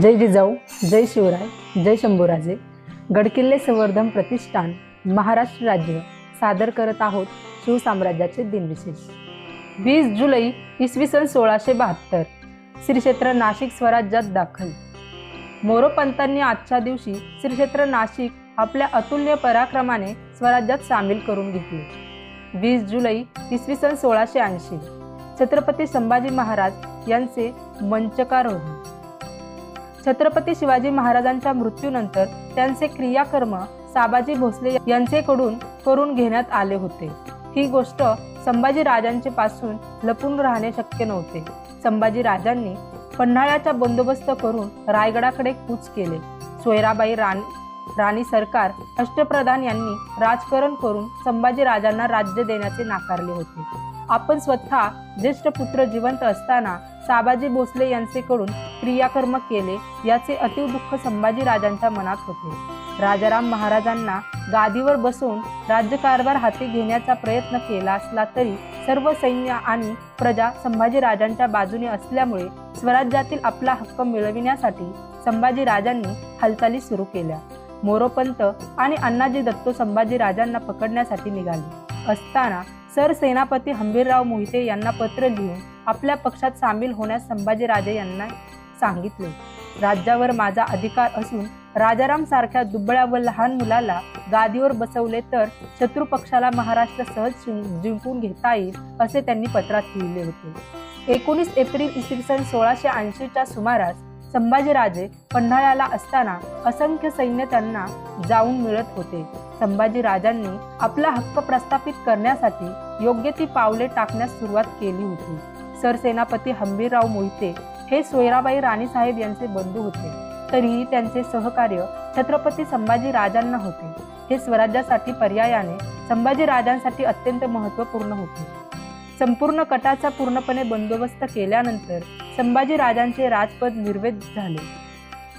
जय जिजाऊ जय शिवराय जय शंभूराजे. गडकिल्ले संवर्धन प्रतिष्ठान महाराष्ट्र राज्य. सादर करत आहोत शिवसाम्राज्याचे दिनविशेष. वीस जुलै इसवी सन सोळाशे बहात्तर. श्री क्षेत्र नाशिक स्वराज्यात दाखल. मोरोपंतांनी आजच्या दिवशी श्री क्षेत्र नाशिक आपल्या अतुल्य पराक्रमाने स्वराज्यात सामील करून घेतले. वीस जुलै इसवी सन सोळाशे ऐंशी. छत्रपती संभाजी महाराज यांचे मंचकार होते छत्रपती शिवाजी महाराजांच्या मृत्यूनंतर त्यांचे क्रियाकर्म साबाजी भोसले यांचेकडून करून घेण्यात आले होते. ही गोष्ट संभाजी राजांचे पासून लपून राहणे शक्य नव्हते. संभाजी राजांनी पन्हाळ्याचा बंदोबस्त करून रायगडाकडे कूच केले. सोयराबाई राणी राणी सरकार अष्टप्रधान यांनी राजकारण करून संभाजी राजांना राज्य देण्याचे नाकारले होते. आपण स्वतः ज्येष्ठ पुत्र जिवंत असताना साबाजी भोसले यांचेकडून क्रियाकर्म केले याचे अतीव दुःख संभाजी राजांच्या मनात होते. राजाराम महाराजांना गादीवर बसून राज्यकारभार हाती घेण्याचा प्रयत्न केला असला तरी सर्व सैन्य आणि प्रजा संभाजी राजांच्या बाजूने असल्यामुळे स्वराज्यातील आपला हक्क मिळविण्यासाठी संभाजी राजांनी हालचाली सुरू केल्या. मोरोपंत आणि अण्णाजी दत्तो संभाजी राजांना पकडण्यासाठी निघाले. असताना सरसेनापती हंबीरराव मोहिते यांना पत्र लिहून आपल्या पक्षात सामील होण्यास संभाजीराजे यांना सांगितले. राज्यावर माझा अधिकार असून राजाराम सारख्या दुबळ्या व लहान मुलाला गादीवर बसवले तर शत्रू पक्षाला महाराष्ट्र सहज जिंकून घेता येईल असे त्यांनी पत्रात लिहिले होते. एकोणीस एप्रिल इसवी सन सोळाशे ऐंशीच्या सुमारास संभाजीराजे पन्हाळ्याला असताना असंख्य सैन्य त्यांना जाऊन मिळत होते. संभाजी राजांनी आपला हक्क प्रस्थापित करण्यासाठी योग्य ती पावले टाकण्यास सुरुवात केली होती. सरसेनापती हंबीरराव मोहिते हे सोयराबाई राणीसाहेब यांचे बंधू होते. तरीही त्यांचे सहकार्य छत्रपती संभाजी राजांना होते. हे स्वराज्यासाठी पर्यायाने संभाजी राजांसाठी अत्यंत महत्त्वपूर्ण होते. संपूर्ण कटाचा पूर्णपणे बंदोबस्त केल्यानंतर संभाजी राजांचे राजपद निर्वेद झाले.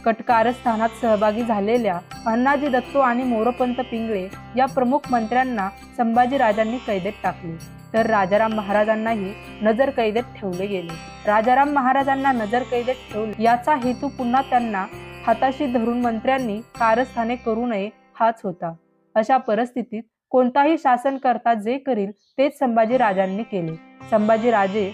कट कारस्थानात सहभागी झालेल्या अण्णाजी दत्तो आणि मोरोपंत पिंगळे या प्रमुख मंत्र्यांना संभाजी राजांनी कैदेत टाकले. तर राजाराम महाराजांनाही नजर कैदेत ठेवले गेले. राजाराम महाराजांना नजर कैदेत ठेवले. याचा हेतू पुन्हा त्यांना हाताशी धरून मंत्र्यांनी कारस्थाने करू नये हाच होता. अशा परिस्थितीत कोणताही शासन करता जे करील तेच संभाजी राजांनी केले. संभाजी राजे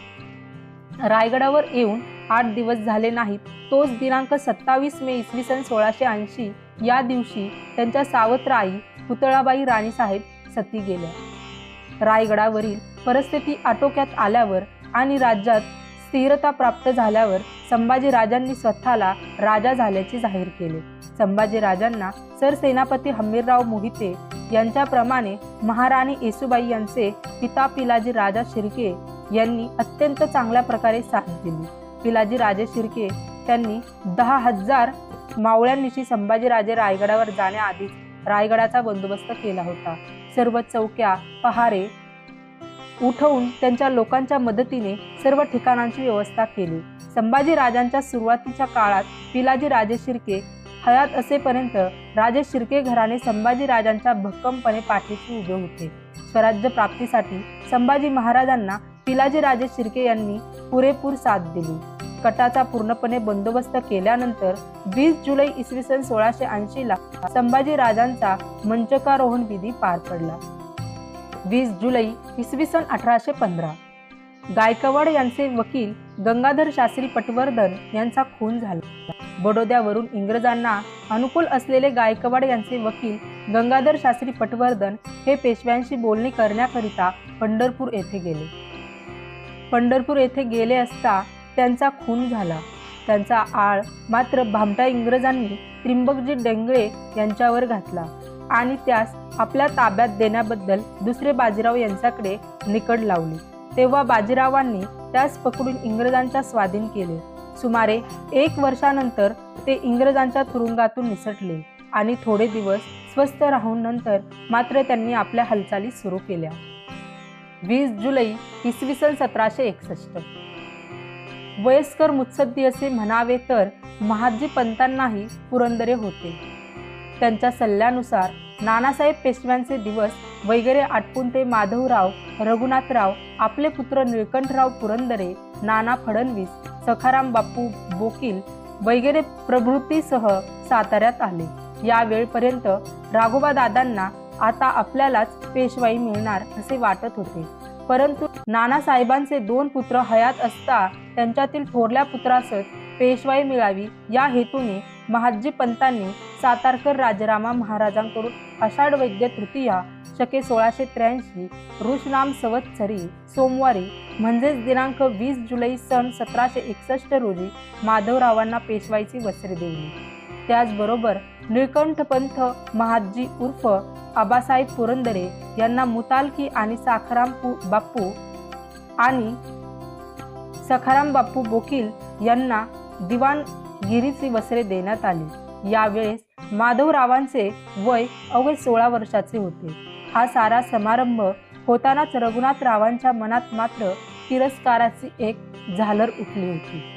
रायगडावर येऊन आठ दिवस झाले नाहीत तोच दिनांक सत्तावीस मे इसवी सन सोळाशे ऐंशी या दिवशी त्यांच्या सावत्र आई पुतळाबाई राणीसाहेब सती गेल्या. रायगडावरील परिस्थिती आटोक्यात आल्यावर आणि राज्यात स्थिरता प्राप्त झाल्यावर संभाजी राजांनी स्वतःला राजा झाल्याचे जाहीर केले. संभाजी राजांना सरसेनापती हंबीरराव मोहिते यांच्याप्रमाणे महाराणी येसुबाई यांचे पिता पिलाजी राजा शिर्के यांनी अत्यंत चांगल्या प्रकारे साथ दिली. पिलाजी राजे शिर्के त्यांनी दहा हजार मावळ्यांनिशी संभाजीराजे रायगडावर जाण्याआधीच रायगडाचा बंदोबस्त केला होता. सर्व चौक्या पहारे उठवून त्यांच्या लोकांच्या मदतीने सर्व ठिकाणांची व्यवस्था केली. संभाजी राजांच्या सुरुवातीच्या काळात पिलाजी राजे शिर्के हयात असेपर्यंत राजे शिर्के घराणे संभाजी राजांच्या भक्कमपणे पाठीशी उभे होते. स्वराज्य प्राप्तीसाठी संभाजी महाराजांना पिलाजीराजे शिर्के यांनी पुरेपूर साथ दिली. कटाचा पूर्णपणे बंदोबस्त केल्यानंतर वीस जुलै इसवी सन सोळाशे ऐंशी ला संभाजी राजांचा मंचकारोहण विधी पार पडला. वीस जुलै इसवी सन अठराशे पंधरा. गायकवाड यांचे वकील गंगाधर शास्त्री पटवर्धन यांचा खून झाला. बडोद्यावरून इंग्रजांना अनुकूल असलेले गायकवाड यांचे वकील गंगाधर शास्त्री पटवर्धन हे पेशव्यांशी बोलणी करण्याकरिता पंढरपूर येथे गेले. पंढरपूर येथे गेले असता त्यांचा खून झाला. त्यांचा आळ मात्र भामटा इंग्रजांनी त्रिंबकजी डेंगळे यांच्यावर घातला आणि त्यास आपल्या ताब्यात देण्याबद्दल दुसरे बाजीराव यांच्याकडे निकड लावली. तेव्हा बाजीरावांनी त्यास पकडून इंग्रजांच्या स्वाधीन केले. सुमारे एक वर्षानंतर ते इंग्रजांच्या तुरुंगातून निसटले आणि थोडे दिवस स्वस्थ राहून नंतर मात्र त्यांनी आपल्या हालचाली सुरू केल्या. वीस जुलै इसवी सन सतराशे एकसष्ट. वयस्कर मुत्सद्दी असे म्हणावे तर महाजी पंतांनाही पुरंदरे होते. त्यांच्या सल्ल्यानुसार नानासाहेब पेशव्यांचे दिवस वगैरे आटपून ते माधवराव रघुनाथराव आपले पुत्र निळकंठराव पुरंदरे नाना फडणवीस सखाराम बापू बोकील वगैरे प्रभृतीसह साताऱ्यात आले. यावेळपर्यंत राघोबा दादांना आता आपल्यालाच पेशवाई मिळणार असे वाटत होते. परंतु नानासाहेबांचे दोन पुत्र हयात असता त्यांच्यातील थोरल्या पुत्रासच पेशवाई मिळावी या हेतूने महाजी पंतांनी सातारकर राजरामा महाराजांकडून आषाढ वैद्य तृतीया शके सोळाशे त्र्याऐंशी. ऋषनाम संवत्सरी सोमवारी म्हणजेच दिनांक वीस जुलै सन सतराशे एकसष्ट रोजी माधवरावांना पेशवाईची वस्त्रे दिली. त्याचबरोबर निळकंठपंथ महाजी उर्फ आबासाहेब पुरंदरे यांना मुतालकी आणि साखराम बाप्पू आणि सखाराम बाप्पू बोकील यांना दिवाणगिरीची वस्त्रे देण्यात आली. यावेळेस माधवरावांचे वय अवघे सोळा वर्षाचे होते. हा सारा समारंभ होतानाच रघुनाथरावांच्या मनात मात्र तिरस्काराची एक झालर उठली होती.